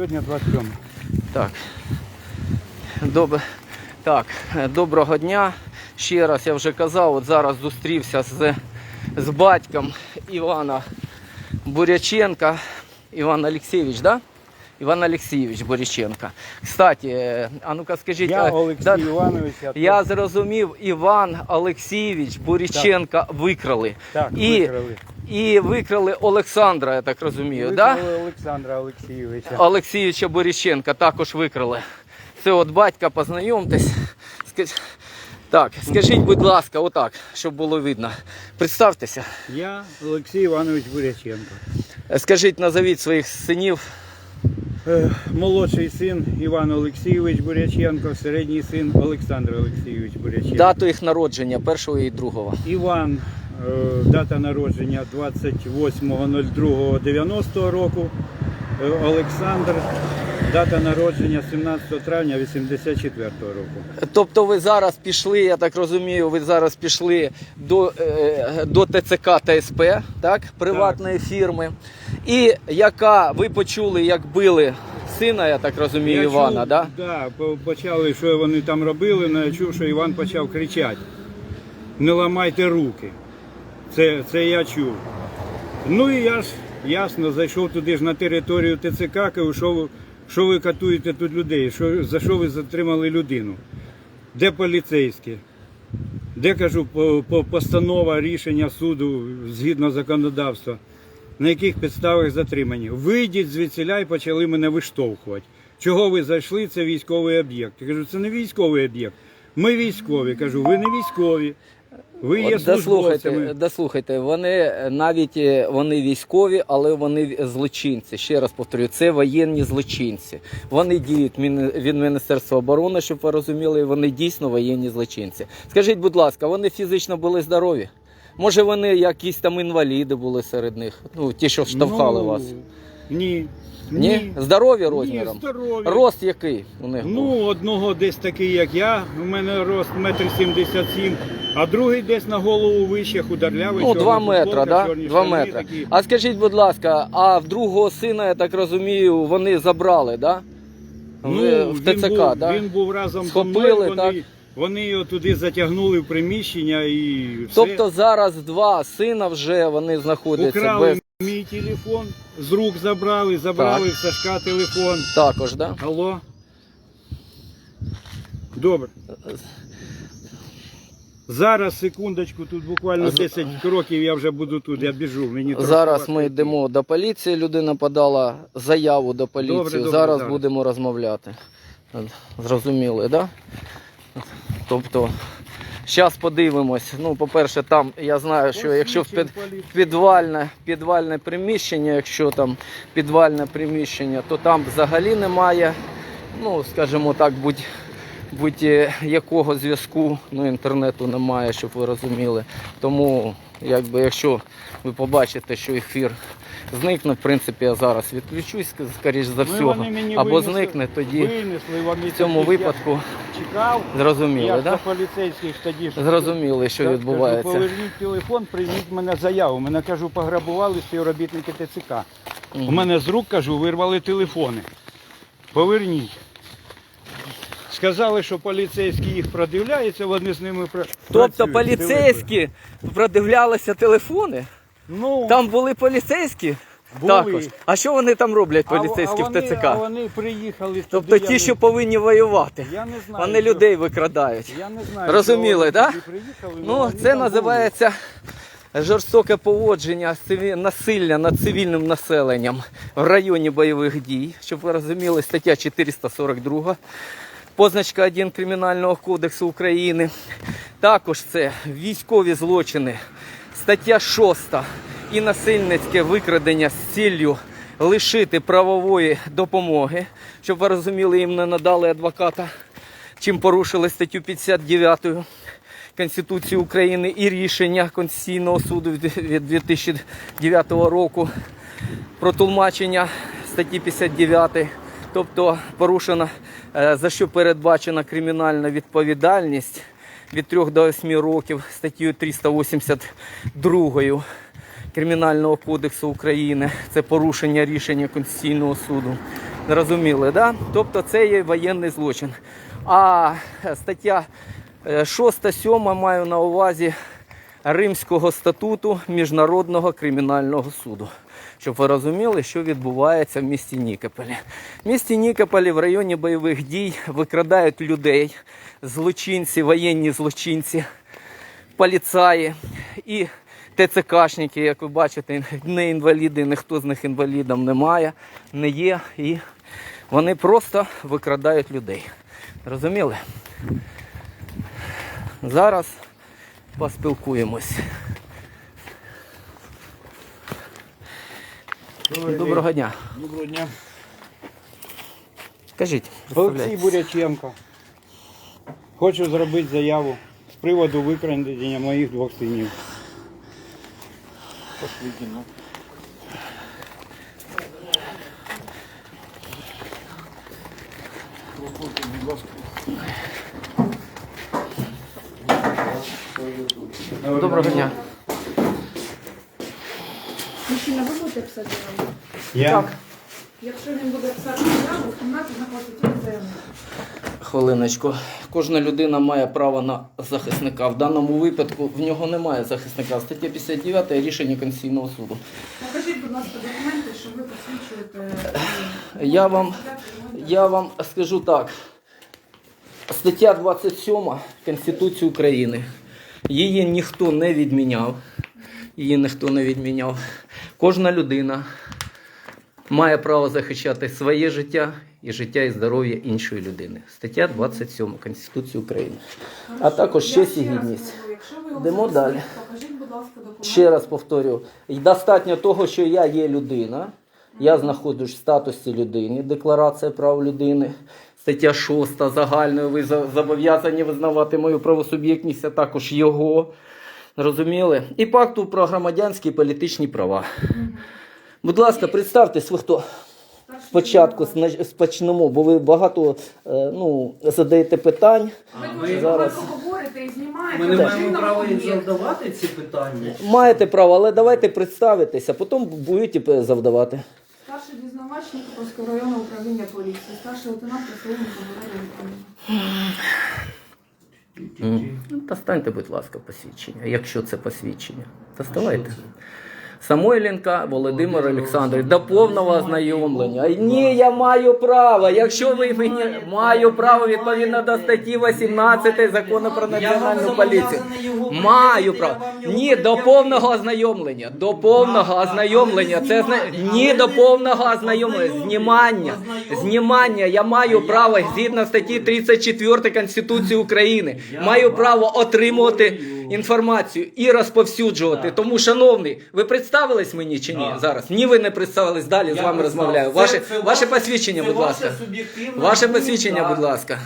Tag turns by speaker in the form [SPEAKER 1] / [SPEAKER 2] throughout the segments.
[SPEAKER 1] Сьогодні 27.
[SPEAKER 2] Так. Доб... так, е, доброго дня. Ще раз я вже казав, от зараз зустрівся з, з батьком Івана Буряченка. Іван Олексійович, да? Іван Олексійович Буряченка. Кстати, е, а ну-ка скажіть,
[SPEAKER 1] Я
[SPEAKER 2] а,
[SPEAKER 1] Олексій
[SPEAKER 2] да-
[SPEAKER 1] Іванович. Я,
[SPEAKER 2] я зрозумів, Іван Олексійович Буряченка викрали.
[SPEAKER 1] так,
[SPEAKER 2] і,
[SPEAKER 1] викрали.
[SPEAKER 2] і викрали Олександра, я так розумію?
[SPEAKER 1] Викрали Олександра Олексійовича.
[SPEAKER 2] Олексійовича Боріщенка також викрали. Це от батька, познайомтесь. Ска- Так, скажіть, будь ласка, отак, щоб було видно. Представтеся.
[SPEAKER 1] Я Олексій Іванович Буряченко.
[SPEAKER 2] Скажіть, назовіть своїх синів.
[SPEAKER 1] Е, Молодший син Іван Олексійович Буряченко, середній син Олександр Олексійович Буряченко.
[SPEAKER 2] Дату їх народження, першого і другого.
[SPEAKER 1] Іван, е, дата народження 28.02.90 року. Е, Олександр, дата народження 17 травня 84 року.
[SPEAKER 2] Тобто ви зараз пішли, я так розумію, ви зараз пішли до, е, до ТЦК ТСП, так? приватної фірми. І яка ви почули, як били сина, я так розумію, Івана,
[SPEAKER 1] чув,
[SPEAKER 2] да?
[SPEAKER 1] Да, почали, що вони там робили, але я чув, що Іван почав кричати. Не ламайте руки. Це, це я чув. Ну і я ж ясно зайшов туди ж на територію ТЦК, що ви, що ви катуєте тут людей, що, за що ви затримали людину? Де поліцейські? Де кажу, по, по, постанова рішення суду згідно законодавства? На яких підставах затримані? Вийдіть звідсіля і почали мене виштовхувати. Чого ви зайшли? Це військовий об'єкт. Я кажу, це не військовий об'єкт. Ми військові. Кажу, ви не військові. Ви є
[SPEAKER 2] От дослухайте, дослухайте, вони е, навіть е, вони військові, але вони злочинці. Ще раз повторюю, це воєнні злочинці. Вони діють від Міністерства оборони, щоб ви розуміли, вони дійсно воєнні злочинці. Скажіть, будь ласка, вони фізично були здорові? Може, вони якісь там інваліди були серед них? Ну, ті, що штовхали
[SPEAKER 1] Ну,
[SPEAKER 2] вас?
[SPEAKER 1] Ні.
[SPEAKER 2] Ні? Здорові
[SPEAKER 1] Ні,
[SPEAKER 2] розміром?
[SPEAKER 1] здорові.
[SPEAKER 2] Рост який у них був?
[SPEAKER 1] Ну, одного десь такий, як я, у мене рост метр сімдесят сім, а другий десь на голову вище, хударлявий.
[SPEAKER 2] Ну, 2 метра,
[SPEAKER 1] футболка,
[SPEAKER 2] да?
[SPEAKER 1] чорні
[SPEAKER 2] 2
[SPEAKER 1] штани
[SPEAKER 2] метри.
[SPEAKER 1] такі.
[SPEAKER 2] А скажіть, будь ласка, а в другого сина, я так розумію, вони забрали, да? В,
[SPEAKER 1] Ну,
[SPEAKER 2] в
[SPEAKER 1] він
[SPEAKER 2] ТЦК,
[SPEAKER 1] був,
[SPEAKER 2] да?
[SPEAKER 1] Він був разом
[SPEAKER 2] Схопили,
[SPEAKER 1] мною,
[SPEAKER 2] так?
[SPEAKER 1] вони, вони його туди затягнули в приміщення і все.
[SPEAKER 2] Тобто зараз два сина вже вони знаходяться
[SPEAKER 1] Украли
[SPEAKER 2] без
[SPEAKER 1] мій телефон, з рук забрали, забрали
[SPEAKER 2] Так.
[SPEAKER 1] в Сашка телефон.
[SPEAKER 2] також, да?
[SPEAKER 1] Алло? Добре. Зараз, секундочку, тут буквально 10 кроків я вже буду тут, я біжу. Мені трохи
[SPEAKER 2] Зараз
[SPEAKER 1] важко
[SPEAKER 2] ми йдемо до поліції. Людина подала заяву до поліції.
[SPEAKER 1] Добре, добре,
[SPEAKER 2] зараз,
[SPEAKER 1] зараз.
[SPEAKER 2] будемо розмовляти. Зрозуміли, да? Тобто, зараз подивимось. Ну, по-перше, там я знаю, що якщо в під, підвальне, підвальне приміщення, якщо там підвальне приміщення, то там взагалі немає, ну, скажімо так, будь, будь-якого зв'язку, ну, інтернету немає, щоб ви розуміли. Тому, якби, якщо ви побачите, що ефір зникне, в принципі, я зараз відключусь, скоріш за
[SPEAKER 1] Ну,
[SPEAKER 2] всього, або
[SPEAKER 1] винесли-
[SPEAKER 2] зникне, тоді
[SPEAKER 1] Винесли, вони
[SPEAKER 2] в цьому випадку
[SPEAKER 1] чекав.
[SPEAKER 2] зрозуміли,
[SPEAKER 1] Я
[SPEAKER 2] да?
[SPEAKER 1] поліцейських тоді ж
[SPEAKER 2] Зрозуміли, що
[SPEAKER 1] Кажу,
[SPEAKER 2] відбувається.
[SPEAKER 1] Поверніть телефон, прийміть мене заяву. Мене кажу, пограбували співробітники ТЦК. У мене з рук кажу, вирвали телефони. Поверніть. Сказали, що поліцейські їх продивляються, вони з ними
[SPEAKER 2] Тобто
[SPEAKER 1] працюють.
[SPEAKER 2] поліцейські продивлялися телефони?
[SPEAKER 1] Ну,
[SPEAKER 2] Там були поліцейські?
[SPEAKER 1] були.
[SPEAKER 2] Також. А що вони там роблять, поліцейські
[SPEAKER 1] а
[SPEAKER 2] в
[SPEAKER 1] вони-
[SPEAKER 2] ТЦК?
[SPEAKER 1] А вони приїхали
[SPEAKER 2] Тобто
[SPEAKER 1] туди, я
[SPEAKER 2] ті,
[SPEAKER 1] не-
[SPEAKER 2] що повинні воювати.
[SPEAKER 1] Я не знаю.
[SPEAKER 2] Вони
[SPEAKER 1] що-
[SPEAKER 2] людей викрадають.
[SPEAKER 1] Я не знаю.
[SPEAKER 2] Розуміли,
[SPEAKER 1] вони приїхали,
[SPEAKER 2] Ну, це називається жорстоке поводження, насилля над цивільним населенням в районі бойових дій. Щоб ви розуміли, стаття 442, позначка 1 Кримінального кодексу України. Також це військові злочини, стаття 6 і насильницьке викрадення з ціллю лишити правової допомоги, щоб ви розуміли, їм не надали адвоката чим порушили статтю 59 Конституції України і рішення Конституційного суду від від 2009 року про тлумачення статті 59. Тобто порушена, е, за що передбачена кримінальна відповідальність від 3 до 8 років статтею 382 Кримінального кодексу України. Це порушення рішення Конституційного суду. Зрозуміли, да? Тобто це є воєнний злочин. А е, стаття 6-7 маю на увазі Римського статуту Міжнародного кримінального суду. Щоб ви розуміли, що відбувається в місті Нікополі. В місті Нікополі в районі бойових дій викрадають людей, злочинці, воєнні злочинці, поліцаї і ТЦКшники, як ви бачите, не інваліди, ніхто з них інвалідом немає, не є. І вони просто викрадають людей. Розуміли? Зараз поспілкуємось. Доброго дня.
[SPEAKER 1] Доброго дня.
[SPEAKER 2] Скажіть,
[SPEAKER 1] Олексій. Буряченко. Хочу зробити заяву з приводу викрадення моїх двох синів.
[SPEAKER 2] Доброго Так.
[SPEAKER 3] Якщо він буде писати заяву, в кімнаті знаходиться тільки заявник.
[SPEAKER 2] Хвилиночку. Кожна людина має право на захисника. В даному випадку в нього немає захисника. Стаття 59 рішення Конституційного суду.
[SPEAKER 3] Покажіть, будь ласка, документи, що ви посвідчуєте.
[SPEAKER 2] Я вам, я вам скажу так. Стаття 27 Конституції України. Її ніхто не відміняв. Її ніхто не відміняв. Кожна людина має право захищати своє життя і життя і здоров'я іншої людини. Стаття 27 Конституції України. А також честь і гідність. Йдемо далі.
[SPEAKER 3] Покажіть, будь ласка, документи.
[SPEAKER 2] Ще раз повторю, достатньо того, що я є людина, я знаходжусь в статусі людини, декларація прав людини, стаття 6 загальною, ви зобов'язані визнавати мою правосуб'єктність, а також його. Розуміли? І пакту про громадянські і політичні права. Будь ласка, представтесь, ви хто? Спочатку спочнемо, бо ви багато е, ну, задаєте питань.
[SPEAKER 3] Ви дуже
[SPEAKER 2] зараз-
[SPEAKER 3] багато говорите і знімаєте.
[SPEAKER 4] Ми не маємо права їм завдавати ці питання.
[SPEAKER 2] Маєте право, але давайте представитися, потім будете завдавати.
[SPEAKER 3] Старший дізнавач Нікопольського районного управління поліції, старший лейтенант Вікторович.
[SPEAKER 2] Ну, Достаньте, будь ласка, посвідчення, якщо це посвідчення. Доставайте. Самойленка Володимир Олександрович, до повного ознайомлення. Ні, я маю право. Якщо ви мені маю право відповідно до статті 18 закону про національну поліцію. Маю право. Ні, до повного ознайомлення. До повного ознайомлення. Це зна... ні до повного ознайомлення. Знімання. Знімання. Я маю право згідно статті 34 Конституції України. Маю право отримувати інформацію і розповсюджувати. Тому, шановний, ви представились мені чи ні
[SPEAKER 4] Так.
[SPEAKER 2] зараз? Ні, ви не представились. Далі з вами розмовляю. Ваше, ваше посвідчення, будь ласка. Ваше посвідчення, будь ласка.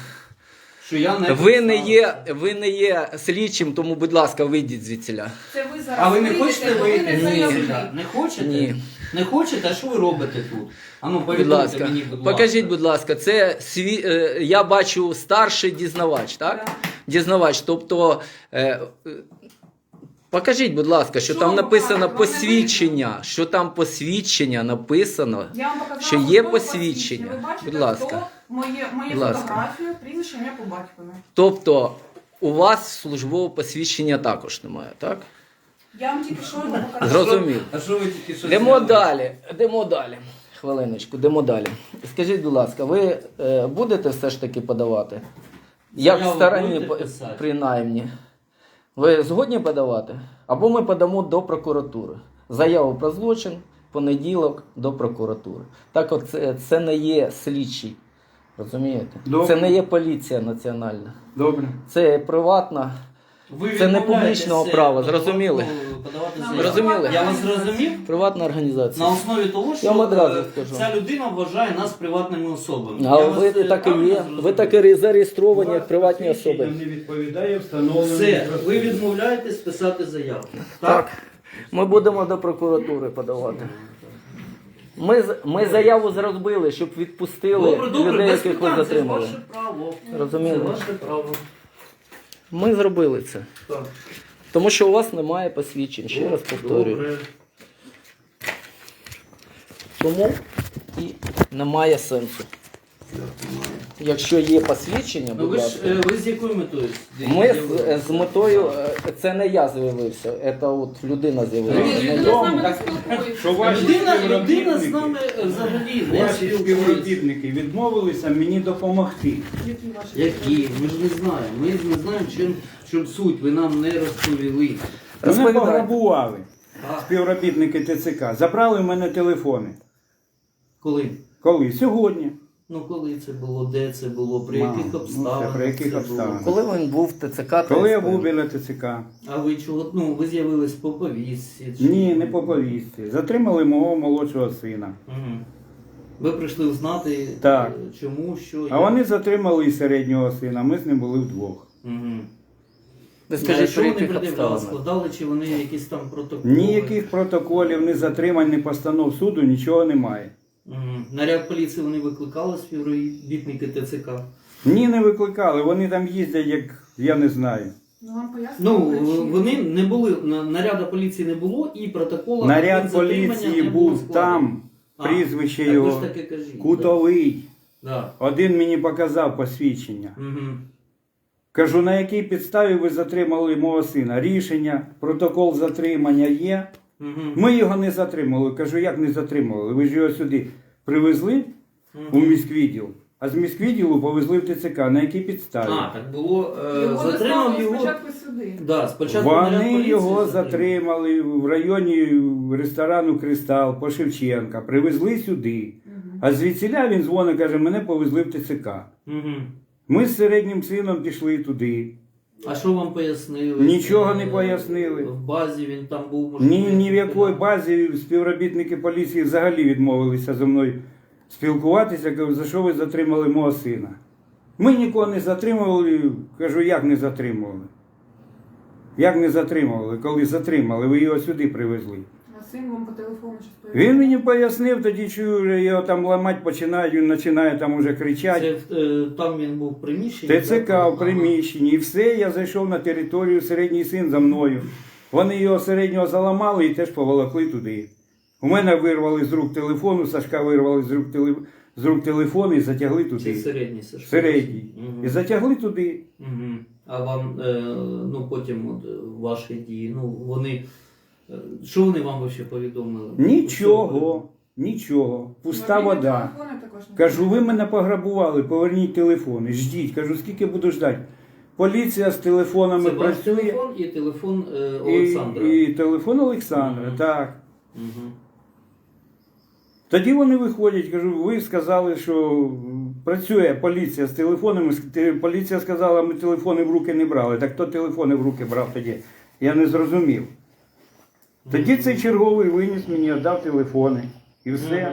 [SPEAKER 4] Що я не
[SPEAKER 2] Ви не є, ви не є слідчим, тому, будь ласка, вийдіть звідсіля.
[SPEAKER 3] Це ви зараз
[SPEAKER 4] А ви не
[SPEAKER 3] вийдете,
[SPEAKER 4] хочете
[SPEAKER 3] ви
[SPEAKER 4] вийти?
[SPEAKER 3] не
[SPEAKER 2] Ні.
[SPEAKER 4] Не хочете?
[SPEAKER 2] Ні.
[SPEAKER 4] Не хочете? А що ви робите тут? А ну
[SPEAKER 2] Будь ласка,
[SPEAKER 4] мені, будь ласка.
[SPEAKER 2] покажіть, будь ласка, це сві... е, я бачу старший дізнавач, так?
[SPEAKER 3] Так.
[SPEAKER 2] Дізнавач, тобто. Е, е, Покажіть, будь ласка, що
[SPEAKER 3] Що
[SPEAKER 2] там написано?
[SPEAKER 3] Вам
[SPEAKER 2] посвідчення, що там посвідчення написано.
[SPEAKER 3] Я вам показала
[SPEAKER 2] Що є
[SPEAKER 3] службове
[SPEAKER 2] посвідчення.
[SPEAKER 3] Ви бачите,
[SPEAKER 2] Будь ласка.
[SPEAKER 3] хто моє, моє
[SPEAKER 2] Будь ласка.
[SPEAKER 3] фотографію, прізвище, ім'я по батькові.
[SPEAKER 2] Тобто у вас службового посвідчення також немає, так?
[SPEAKER 3] Я вам тільки що його показала.
[SPEAKER 2] Зрозумів.
[SPEAKER 4] А що ви тільки що
[SPEAKER 2] Йдемо далі, йдемо далі. Хвилиночку, йдемо далі. Скажіть, будь ласка, ви е, будете все ж таки подавати? Як в
[SPEAKER 4] Заяву
[SPEAKER 2] стороні,
[SPEAKER 4] будете
[SPEAKER 2] по-
[SPEAKER 4] писати?
[SPEAKER 2] принаймні. Ви згодні подавати? Або ми подамо до прокуратури. Заяву про злочин, понеділок до прокуратури. Так от це, це не є слідчий. Розумієте?
[SPEAKER 1] Добре.
[SPEAKER 2] Це не є поліція національна.
[SPEAKER 1] Добре.
[SPEAKER 2] Це приватна.
[SPEAKER 4] Ви
[SPEAKER 2] Це не публічного права, зрозуміли?
[SPEAKER 4] Подавати
[SPEAKER 3] Нам
[SPEAKER 4] заяву.
[SPEAKER 2] Зрозуміли?
[SPEAKER 4] Я вас зрозумів?
[SPEAKER 2] Приватна організація.
[SPEAKER 4] На основі того, що
[SPEAKER 2] Я вам одразу
[SPEAKER 4] е,
[SPEAKER 2] скажу.
[SPEAKER 4] ця людина вважає нас приватними особами.
[SPEAKER 2] А
[SPEAKER 4] Я
[SPEAKER 2] ви
[SPEAKER 4] вас, е,
[SPEAKER 2] так і
[SPEAKER 4] правильно
[SPEAKER 2] є.
[SPEAKER 4] зрозумів?
[SPEAKER 2] Ви так і зареєстровані як приватні особи.
[SPEAKER 1] Не відповідає.
[SPEAKER 4] Все, ви відмовляєтесь писати заяву.
[SPEAKER 2] Так. Ми будемо до прокуратури подавати. Ми, з- ми заяву зробили, щоб відпустили
[SPEAKER 4] Добре, добре,
[SPEAKER 2] людей,
[SPEAKER 4] без
[SPEAKER 2] яких ви
[SPEAKER 4] питань, це
[SPEAKER 2] затримали.
[SPEAKER 4] ваше право.
[SPEAKER 2] Розуміли?
[SPEAKER 4] Це ваше право.
[SPEAKER 2] Ми зробили це.
[SPEAKER 4] Так.
[SPEAKER 2] Тому що у вас немає посвідчень, ще раз повторюю.
[SPEAKER 4] Добре.
[SPEAKER 2] Тому і немає сенсу. Якщо є посвідчення,
[SPEAKER 4] Ну
[SPEAKER 2] будь
[SPEAKER 4] ви ж
[SPEAKER 2] ласка.
[SPEAKER 4] е, ви з якою метою?
[SPEAKER 2] Ми з, з метою, е, це не я з'явився, це от людина з'явилася.
[SPEAKER 3] Людина з нами не спілкується.
[SPEAKER 1] що ваші
[SPEAKER 4] Людина, людина
[SPEAKER 1] співробітники-
[SPEAKER 4] з нами е, взагалі не
[SPEAKER 1] Ваші
[SPEAKER 4] спілкується.
[SPEAKER 1] співробітники відмовилися мені допомогти.
[SPEAKER 3] Які ваші
[SPEAKER 4] Які? Ми ж не знаємо. Ми ж не знаємо, чим, чим суть. Ви нам не розповіли.
[SPEAKER 1] Мене
[SPEAKER 2] Розповідай.
[SPEAKER 1] пограбували співробітники ТЦК. Забрали в мене телефони.
[SPEAKER 4] коли?
[SPEAKER 1] Коли? Сьогодні.
[SPEAKER 4] Ну коли це було, де це було, при
[SPEAKER 1] Мам,
[SPEAKER 4] яких
[SPEAKER 1] ну,
[SPEAKER 4] обставинах?
[SPEAKER 1] при яких
[SPEAKER 4] це
[SPEAKER 1] обставинах?
[SPEAKER 4] було?
[SPEAKER 2] Коли він був в ТЦК,
[SPEAKER 1] Коли я був біля ТЦК.
[SPEAKER 4] А ви чого? Ну, ви з'явились по повістці? чи-
[SPEAKER 1] Ні, не по повістці. Затримали мого молодшого сина.
[SPEAKER 4] Мгм. Ви прийшли узнати,
[SPEAKER 1] Так.
[SPEAKER 4] е, чому, що.
[SPEAKER 1] А вони затримали і середнього сина. Ми з ним були вдвох.
[SPEAKER 4] Угу.
[SPEAKER 2] Ви скажіть,
[SPEAKER 4] що
[SPEAKER 2] при
[SPEAKER 4] вони
[SPEAKER 2] яких
[SPEAKER 4] пред'являли?
[SPEAKER 2] обставинах?
[SPEAKER 4] Складали, чи вони якісь там протоколи?
[SPEAKER 1] Ніяких протоколів, ні затримань, ні постанов суду, нічого немає.
[SPEAKER 4] Мгм. Наряд поліції вони викликали співробітники ТЦК.
[SPEAKER 1] Ні, не викликали. Вони там їздять, як я не знаю.
[SPEAKER 3] Ну, вам
[SPEAKER 4] Ну,
[SPEAKER 3] причину?
[SPEAKER 4] вони не були, на- наряду поліції не було і протокола
[SPEAKER 1] Наряд поліції
[SPEAKER 4] не було
[SPEAKER 1] був там,
[SPEAKER 4] А,
[SPEAKER 1] прізвище
[SPEAKER 4] так
[SPEAKER 1] його
[SPEAKER 4] ж таки кажіть.
[SPEAKER 1] Кутовий.
[SPEAKER 4] Да.
[SPEAKER 1] Один мені показав посвідчення.
[SPEAKER 4] Угу.
[SPEAKER 1] Кажу, на якій підставі ви затримали мого сина? Рішення, протокол затримання є. Ми його не затримали. Кажу, як не затримали? Ви ж його сюди привезли у міськвідділ, а з міськвідділу повезли в ТЦК. На якій підставі?
[SPEAKER 4] А, так було. Е,
[SPEAKER 3] Його
[SPEAKER 4] затримав
[SPEAKER 3] доставили
[SPEAKER 4] його.
[SPEAKER 3] спочатку сюди.
[SPEAKER 4] Да, спочатку наряд
[SPEAKER 1] Вони
[SPEAKER 4] поліції
[SPEAKER 1] його затримали в районі ресторану Кристал по Шевченка, привезли сюди. А звідсіля він дзвонить, каже, мене повезли в ТЦК.
[SPEAKER 4] Мгм.
[SPEAKER 1] Ми з середнім сином пішли туди.
[SPEAKER 4] А що вам пояснили?
[SPEAKER 1] Нічого не
[SPEAKER 4] Е,
[SPEAKER 1] пояснили.
[SPEAKER 4] В базі він там був може,
[SPEAKER 1] Ні, ні в якій базі співробітники поліції взагалі відмовилися зі мною спілкуватися. Кажу, за що ви затримали мого сина? Ми нікого не затримували. Кажу, як не затримували? Як не затримували? Коли затримали, ви його сюди привезли.
[SPEAKER 3] А син вам по телефону щось повідомив?
[SPEAKER 1] Він мені пояснив, тоді чую, вже його там ламати починають, він починає там уже кричати.
[SPEAKER 4] Це е, там він був в приміщенні?
[SPEAKER 1] ТЦК в приміщенні, і все, я зайшов на територію, середній син за мною. Вони його середнього заламали і теж поволокли туди. У мене вирвали з рук телефон, у Сашка вирвали з рук, теле... з рук телефон і затягли
[SPEAKER 4] Ага. Чи
[SPEAKER 1] туди.
[SPEAKER 4] середній Сашко?
[SPEAKER 1] Середній.
[SPEAKER 4] Мгм.
[SPEAKER 1] І затягли туди.
[SPEAKER 4] Мгм. А вам, е, ну потім от, е, ваші дії, ну вони. Е, Що вони вам взагалі повідомили?
[SPEAKER 1] Нічого, нічого. Пуста
[SPEAKER 3] Мобільні
[SPEAKER 1] вода.
[SPEAKER 3] телефони також не
[SPEAKER 1] Кажу, ви мене пограбували, поверніть телефони, ждіть. Кажу, скільки буду ждати. Поліція з телефонами
[SPEAKER 4] Це ваш
[SPEAKER 1] працює.
[SPEAKER 4] телефон і телефон е, Олександра.
[SPEAKER 1] і телефон Олександра,
[SPEAKER 4] Мгм.
[SPEAKER 1] так.
[SPEAKER 4] Мгм.
[SPEAKER 1] Тоді вони виходять, кажу, ви сказали, що працює поліція з телефонами. С- те- Поліція сказала, ми телефони в руки не брали. Так хто телефони в руки брав тоді? Я не зрозумів. Тоді цей черговий виніс мені, віддав телефони. І все.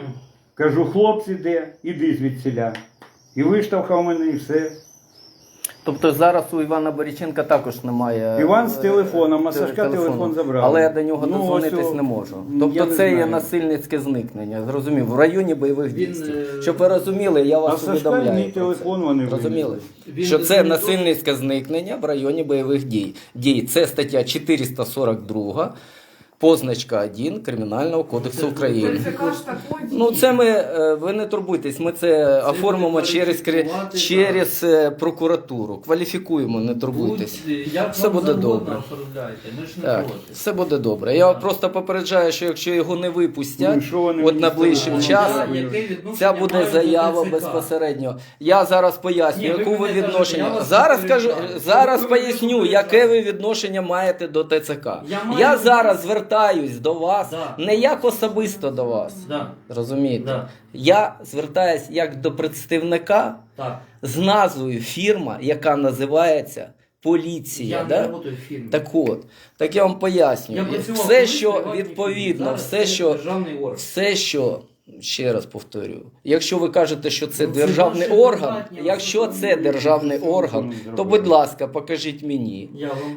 [SPEAKER 1] Кажу, хлопці де, іди звідсіля. І виштовхав мене, і все.
[SPEAKER 2] Тобто зараз у Івана Боріченка також немає.
[SPEAKER 1] Іван з
[SPEAKER 2] е,
[SPEAKER 1] телефоном, а Сашка телефон забрали.
[SPEAKER 2] Але я до нього
[SPEAKER 1] Ну,
[SPEAKER 2] дозвонитись
[SPEAKER 1] ось
[SPEAKER 2] не можу.
[SPEAKER 1] я
[SPEAKER 2] Тобто
[SPEAKER 1] не
[SPEAKER 2] це є
[SPEAKER 1] знаю.
[SPEAKER 2] насильницьке зникнення. Зрозумів, в районі бойових
[SPEAKER 4] Він,
[SPEAKER 2] дій.
[SPEAKER 4] е,
[SPEAKER 2] Щоб ви розуміли, я
[SPEAKER 1] А
[SPEAKER 2] вас
[SPEAKER 1] Сашка
[SPEAKER 2] повідомляю.
[SPEAKER 1] мій
[SPEAKER 2] про це.
[SPEAKER 1] телефон вони
[SPEAKER 2] Розуміли?
[SPEAKER 1] винесли.
[SPEAKER 4] Він
[SPEAKER 2] Що це насильницьке зникнення в районі бойових дій. Дій. Це стаття 442, позначка 1 Кримінального кодексу України. Ну, це ми, е, ви не турбуйтесь, ми це, оформимо через, кри- через е, прокуратуру. Кваліфікуємо, не турбуйтесь.
[SPEAKER 4] Будь,
[SPEAKER 2] Все буде добре.
[SPEAKER 4] ми ж не
[SPEAKER 2] Так,
[SPEAKER 4] проти.
[SPEAKER 2] все буде добре. Я просто попереджаю, що якщо його не випустять,
[SPEAKER 1] Ну, вони
[SPEAKER 2] от найближчим часом, ця буде заява безпосередньо. Я зараз поясню, яку ви відношення. зараз кажу, зараз поясню, яке ви відношення маєте до ТЦК.
[SPEAKER 4] Я
[SPEAKER 2] зараз
[SPEAKER 4] вас-
[SPEAKER 2] звертаюсь до вас,
[SPEAKER 4] Да.
[SPEAKER 2] не як особисто до вас.
[SPEAKER 4] Да,
[SPEAKER 2] Розумієте?
[SPEAKER 4] да,
[SPEAKER 2] Я звертаюсь як до представника
[SPEAKER 4] так.
[SPEAKER 2] з назвою фірма, яка називається Поліція.
[SPEAKER 4] Я
[SPEAKER 2] да?
[SPEAKER 4] не фірмі.
[SPEAKER 2] Так от, так я вам пояснюю.
[SPEAKER 4] я
[SPEAKER 2] все, що відповідно, все, що, все, що, ще раз повторюю, якщо ви кажете, що це
[SPEAKER 4] Ну,
[SPEAKER 2] державний
[SPEAKER 4] ваші
[SPEAKER 2] орган, якщо це державний орган, то будь ласка, покажіть мені.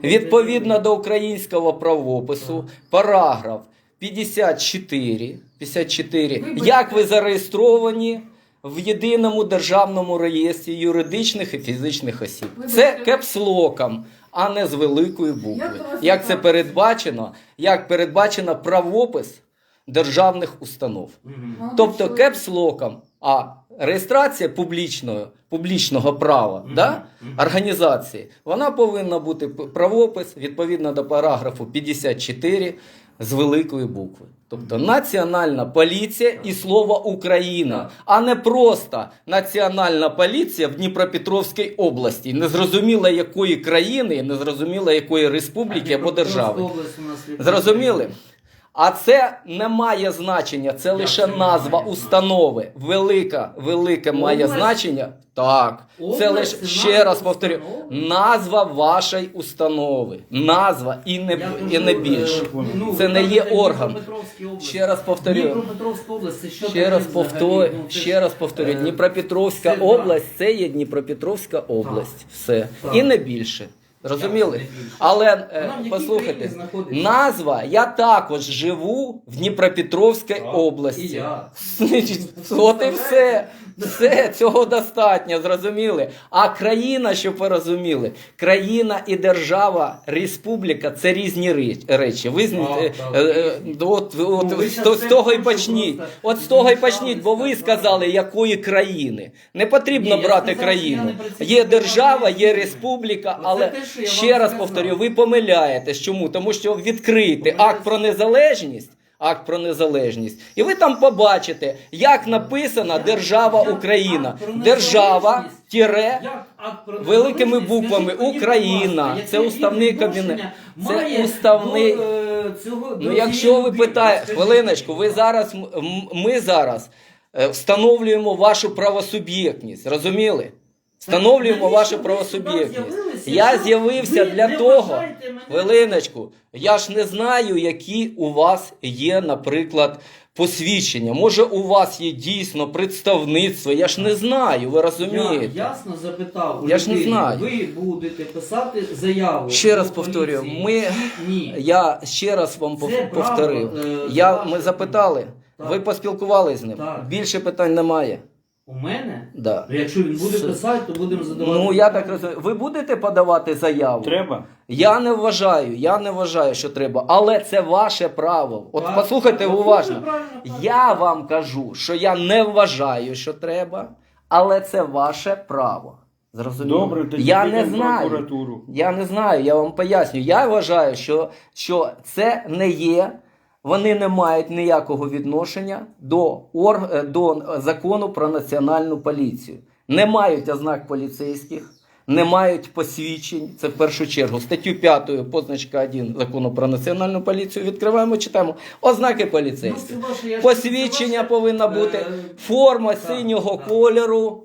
[SPEAKER 2] Відповідно до українського правопису, параграф 54, 54
[SPEAKER 3] Вибачте.
[SPEAKER 2] як ви зареєстровані в єдиному державному реєстрі юридичних і фізичних осіб. Це кепслоком, а не з великої букви.
[SPEAKER 3] Як до вас
[SPEAKER 2] Як це передбачено, як передбачено правопис державних установ.
[SPEAKER 3] Ну,
[SPEAKER 2] Тобто кепслоком, а реєстрація публічного, публічного права
[SPEAKER 4] Мгм.
[SPEAKER 2] да, організації, вона повинна бути правопис відповідно до параграфу 54 з великої букви. Тобто Національна поліція і слово Україна, а не просто Національна поліція в Дніпропетровській області, незрозуміло якої країни, незрозуміло якої республіки або держави. Зрозуміли? А це не має значення, це лише назва установи. Велика, велике має
[SPEAKER 4] Область?
[SPEAKER 2] значення. Так. це
[SPEAKER 4] Область
[SPEAKER 2] лише
[SPEAKER 4] це
[SPEAKER 2] ще раз повторю.
[SPEAKER 4] установи?
[SPEAKER 2] Назва вашої установи. Назва і не, і не
[SPEAKER 4] е,
[SPEAKER 2] більше.
[SPEAKER 4] ну,
[SPEAKER 2] Це не є орган. Ще раз повторю.
[SPEAKER 4] Дніпропетровська область, це що
[SPEAKER 2] Ще
[SPEAKER 4] таке
[SPEAKER 2] раз
[SPEAKER 4] взагалі?
[SPEAKER 2] повторю,
[SPEAKER 4] Ну, це
[SPEAKER 2] ще
[SPEAKER 4] ж,
[SPEAKER 2] раз повторю.
[SPEAKER 4] е,
[SPEAKER 2] Дніпропетровська
[SPEAKER 4] це,
[SPEAKER 2] область це є Дніпропетровська область. Все. І не більше.
[SPEAKER 4] Більше?
[SPEAKER 2] Але е, послухайте, назва, я також живу в Дніпропетровській області. От і все. Все, цього достатньо, зрозуміли. А країна, щоб ви розуміли, країна і держава, республіка це різні речі. Ви от, от, з, того і почніть. От з того і почніть, бо ви
[SPEAKER 4] сказали.
[SPEAKER 2] якої країни. Не потрібно брати країну. Є держава, є республіка, але ще раз повторю, ви помиляєтесь. Чому? Тому що відкрити акт про незалежність. Акт про незалежність, і ви там побачите, як написана держава Україна. Держава
[SPEAKER 4] про
[SPEAKER 2] великими буквами Україна. Це уставний кабінет. Це уставний-
[SPEAKER 4] е,
[SPEAKER 2] Ну, якщо ви питаєте, хвилиночку, ви зараз ми зараз е, встановлюємо вашу правосуб'єктність. Розуміли? Встановлюємо вашу правосуб'єктність. Я з'явився
[SPEAKER 4] ви
[SPEAKER 2] для того. Хвилиночку, я ж не знаю, які у вас є, наприклад, посвідчення. Може, у вас є дійсно представництво. Я ж не знаю, ви розумієте?
[SPEAKER 4] Я ясно запитав у
[SPEAKER 2] Я ж не
[SPEAKER 4] людини,
[SPEAKER 2] знаю.
[SPEAKER 4] ви будете писати заяву.
[SPEAKER 2] Ще раз повторюю,
[SPEAKER 4] поліції
[SPEAKER 2] ми-
[SPEAKER 4] чи Ні.
[SPEAKER 2] Я ще раз вам пов-
[SPEAKER 4] Це право,
[SPEAKER 2] повторив.
[SPEAKER 4] е,
[SPEAKER 2] Я,
[SPEAKER 4] ваше.
[SPEAKER 2] ми запитали,
[SPEAKER 4] Так.
[SPEAKER 2] ви поспілкувалися з ним.
[SPEAKER 4] Так.
[SPEAKER 2] Більше питань немає.
[SPEAKER 4] У мене?
[SPEAKER 2] Да.
[SPEAKER 4] Ну, Якщо він буде писати, то будемо задавати.
[SPEAKER 2] Ну я так розумію. Ви будете подавати заяву?
[SPEAKER 1] Треба?
[SPEAKER 2] Я не вважаю, я не вважаю, що треба, але це ваше право. От
[SPEAKER 4] Так,
[SPEAKER 2] послухайте
[SPEAKER 4] так,
[SPEAKER 2] уважно.
[SPEAKER 4] дуже правильно, так.
[SPEAKER 2] Я вам кажу, що я не вважаю, що треба, але це ваше право. Зрозуміло?
[SPEAKER 1] Добре, тоді
[SPEAKER 2] я не
[SPEAKER 1] підемо в
[SPEAKER 2] знаю.
[SPEAKER 1] прокуратуру.
[SPEAKER 2] Я не знаю, я вам поясню. Я вважаю, що, що це не є. Вони не мають ніякого відношення до, ор, е, до закону про національну поліцію. Не мають ознак поліцейських, не мають посвідчень. Це в першу чергу. Статтю 5 позначка 1 закону про національну поліцію відкриваємо, читаємо. Ознаки
[SPEAKER 4] Ну,
[SPEAKER 2] поліцейських.
[SPEAKER 4] ж-
[SPEAKER 2] Посвідчення повинна
[SPEAKER 4] е,
[SPEAKER 2] бути, форма синього кольору.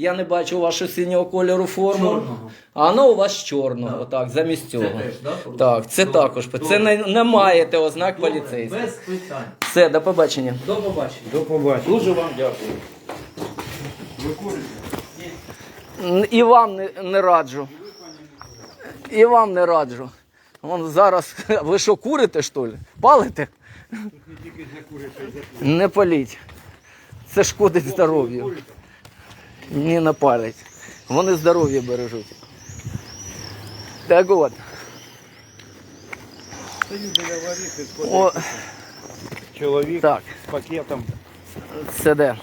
[SPEAKER 2] Я не бачу вашу синього кольору форму.
[SPEAKER 4] Чорного.
[SPEAKER 2] А воно у вас чорного,
[SPEAKER 4] Так.
[SPEAKER 2] так, замість цього.
[SPEAKER 4] Це теж, да.
[SPEAKER 2] Так, це
[SPEAKER 4] Добре,
[SPEAKER 2] також. Це
[SPEAKER 4] добре.
[SPEAKER 2] не, не маєте ознак
[SPEAKER 4] Добре,
[SPEAKER 2] поліцейських.
[SPEAKER 4] Без питань.
[SPEAKER 2] Все, до побачення.
[SPEAKER 4] До побачення.
[SPEAKER 1] До побачення.
[SPEAKER 2] Дуже вам дякую.
[SPEAKER 1] Ви курите?
[SPEAKER 2] І вам не, не раджу. І вам не раджу. Вон зараз. Ви що, курите, що ли? Палите?
[SPEAKER 1] Не тільки закурите,
[SPEAKER 2] Не паліть. Це шкодить здоров'ю. Не палять. Вони здоров'я бережуть. Так от. О,
[SPEAKER 1] чоловік
[SPEAKER 2] так,
[SPEAKER 1] з пакетом.
[SPEAKER 2] це де?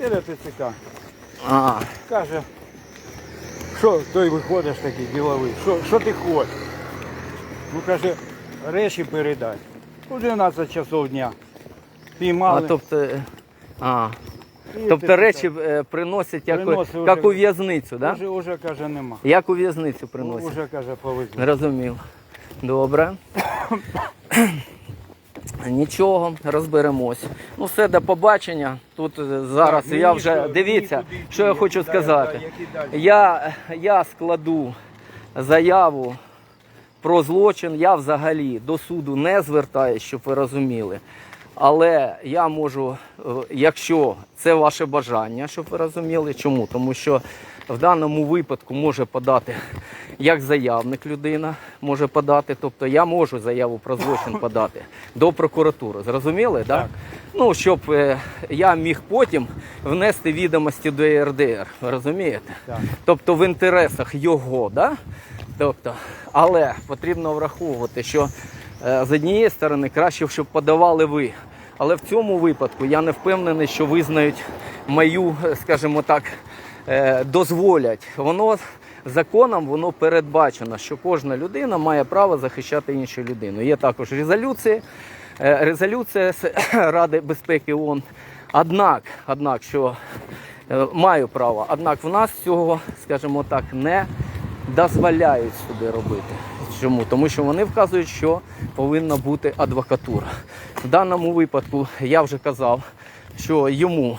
[SPEAKER 1] Біля ТЦК.
[SPEAKER 2] А,
[SPEAKER 1] Каже, що той виходиш такий діловий, що, що ти хочеш? Ну каже, речі передай. У 12 часов дня.
[SPEAKER 2] а тобто. А, тобто речі е, приносять як,
[SPEAKER 1] Приносить
[SPEAKER 2] як
[SPEAKER 1] уже-
[SPEAKER 2] у в'язницю, так?
[SPEAKER 1] Уже, уже каже, нема.
[SPEAKER 2] Як у в'язницю приносять.
[SPEAKER 1] Уже каже, повезли.
[SPEAKER 2] Розумів. Добре. Нічого, розберемось. Ну, все, до побачення. Тут е, зараз
[SPEAKER 1] Так,
[SPEAKER 2] я вже
[SPEAKER 1] що,
[SPEAKER 2] дивіться,
[SPEAKER 1] і куди
[SPEAKER 2] що я хочу
[SPEAKER 1] куди,
[SPEAKER 2] сказати.
[SPEAKER 1] які далі?
[SPEAKER 2] Я, я складу заяву про злочин. Я взагалі до суду не звертаюсь, щоб ви розуміли. Але я можу, е, якщо це ваше бажання, щоб ви розуміли, чому? Тому що в даному випадку може подати як заявник людина може подати. Тобто я можу заяву про злочин подати до прокуратури. Зрозуміли? Да?
[SPEAKER 1] Так.
[SPEAKER 2] Ну, щоб е, я міг потім внести відомості до ЄРДР. Розумієте?
[SPEAKER 1] Так.
[SPEAKER 2] Тобто в інтересах його, да? тобто, але потрібно враховувати, що з однієї сторони краще, щоб подавали ви. Але в цьому випадку я не впевнений, що визнають мою, е, скажімо так, е, дозволять. Воно законом воно передбачено, що кожна людина має право захищати іншу людину. Є також резолюції, е, резолюція Ради безпеки ООН. Однак, однак, що е, маю право, однак в нас цього, скажімо так, не дозволяють сюди робити. Чому? Тому що вони вказують, що повинна бути адвокатура. В даному випадку я вже казав, що йому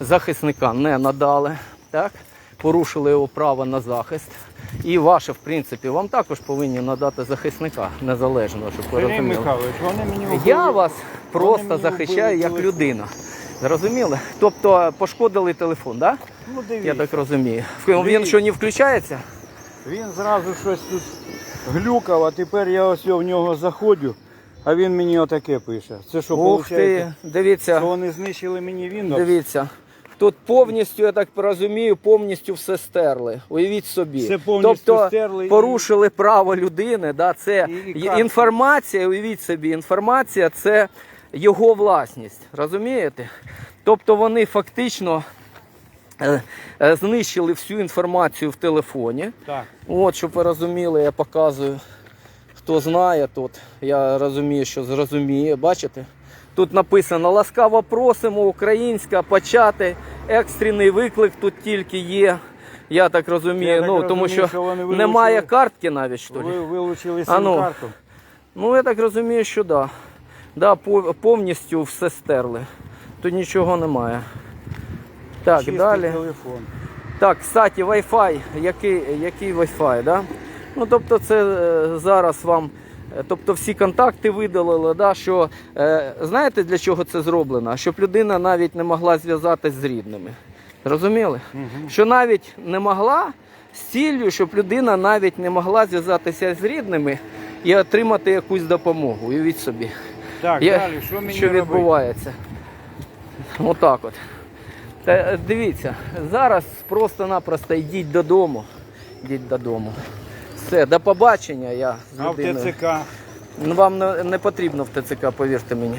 [SPEAKER 2] захисника не надали, так? порушили його право на захист. І ваше, в принципі, вам також повинні надати захисника незалежно, щоб ви розуміли.
[SPEAKER 1] Михайлович, вони мені
[SPEAKER 2] Я вас просто
[SPEAKER 1] мені
[SPEAKER 2] захищаю як
[SPEAKER 1] телефон.
[SPEAKER 2] людина. Зрозуміли? Тобто пошкодили телефон, так?
[SPEAKER 1] Ну, дивіться.
[SPEAKER 2] Я так розумію. Він
[SPEAKER 1] Дивіться.
[SPEAKER 2] що не включається?
[SPEAKER 1] Він зразу щось тут глюкав, а тепер я ось в нього заходжу, а він мені отаке пише. Це що,
[SPEAKER 2] Ух ти, дивіться.
[SPEAKER 1] що вони знищили мені Windows?
[SPEAKER 2] Дивіться. Тут повністю, я так розумію, повністю все стерли. Уявіть собі.
[SPEAKER 1] Все повністю
[SPEAKER 2] тобто
[SPEAKER 1] стерли і-
[SPEAKER 2] порушили право людини. Да? Це
[SPEAKER 1] І- і
[SPEAKER 2] є- інформація, уявіть собі, інформація це його власність. Розумієте? Тобто вони фактично знищили всю інформацію в телефоні.
[SPEAKER 1] Так.
[SPEAKER 2] От, щоб ви розуміли, я показую. Хто знає тут, я розумію, що зрозуміє. Бачите? Тут написано ласкаво просимо, українська, почати. Екстрений виклик тут тільки є. Я так розумію,
[SPEAKER 1] Я так
[SPEAKER 2] ну тому
[SPEAKER 1] розумію,
[SPEAKER 2] що,
[SPEAKER 1] що вони
[SPEAKER 2] немає картки навіть що.
[SPEAKER 1] Ви вилучили
[SPEAKER 2] А ну.
[SPEAKER 1] сим-карту.
[SPEAKER 2] Ну я так розумію, що да. Да, повністю все стерли. Тут нічого немає. Так,
[SPEAKER 1] Чистий
[SPEAKER 2] далі.
[SPEAKER 1] телефон.
[SPEAKER 2] Так, кстати, Wi-Fi. Який, який Wi-Fi, да? Ну, тобто, це е, зараз вам. е, Тобто всі контакти видалили, да, що е, знаєте для чого це зроблено? Щоб людина навіть не могла зв'язатись з рідними. Розуміли? Що навіть не могла з ціллю, щоб людина навіть не могла зв'язатися з рідними і отримати якусь допомогу. Уявіть собі.
[SPEAKER 1] Так,
[SPEAKER 2] Я-
[SPEAKER 1] далі, що мені
[SPEAKER 2] що
[SPEAKER 1] робити?
[SPEAKER 2] відбувається. Отак от. Та, е, дивіться, зараз просто-напросто йдіть додому. Йдіть додому. Все, до побачення я з
[SPEAKER 1] А в. ТЦК?
[SPEAKER 2] Ну, Вам не, не потрібно в ТЦК, повірте мені.